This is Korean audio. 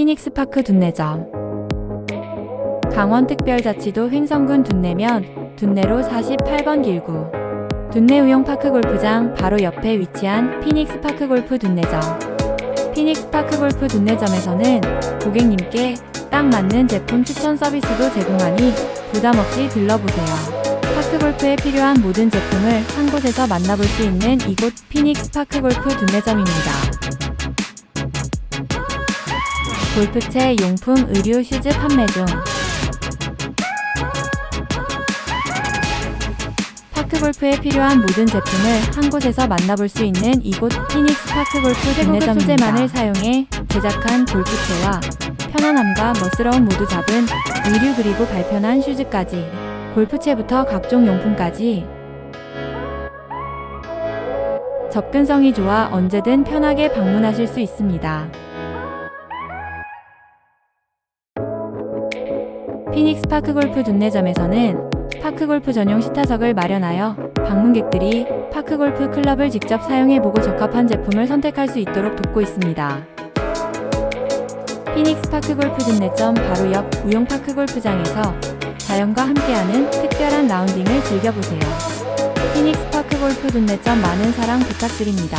피닉스 파크 둔내점 강원특별자치도 횡성군 둔내면 둔내로 48번 길구 둔내 우영 파크 골프장 바로 옆에 위치한 피닉스 파크 골프 둔내점 피닉스 파크 골프 둔내점에서는 고객님께 딱 맞는 제품 추천 서비스도 제공하니 부담 없이 들러보세요. 파크 골프에 필요한 모든 제품을 한 곳에서 만나볼 수 있는 이곳 피닉스 파크 골프 둔내점입니다. 골프채, 용품, 의류, 슈즈 판매 중. 파크 골프에 필요한 모든 제품을 한 곳에서 만나볼 수 있는 이곳 피닉스 파크 골프 둔내점 소재만을 사용해 제작한 골프채와 편안함과 멋스러움 모두 잡은 의류 그리고 발편한 슈즈까지 골프채부터 각종 용품까지 접근성이 좋아 언제든 편하게 방문하실 수 있습니다. 피닉스 파크 골프 둔내점에서는 파크 골프 전용 시타석을 마련하여 방문객들이 파크 골프 클럽을 직접 사용해보고 적합한 제품을 선택할 수 있도록 돕고 있습니다. 피닉스 파크 골프 둔내점 바로 옆 우용 파크 골프장에서 자연과 함께하는 특별한 라운딩을 즐겨보세요. 피닉스 파크 골프 둔내점 많은 사랑 부탁드립니다.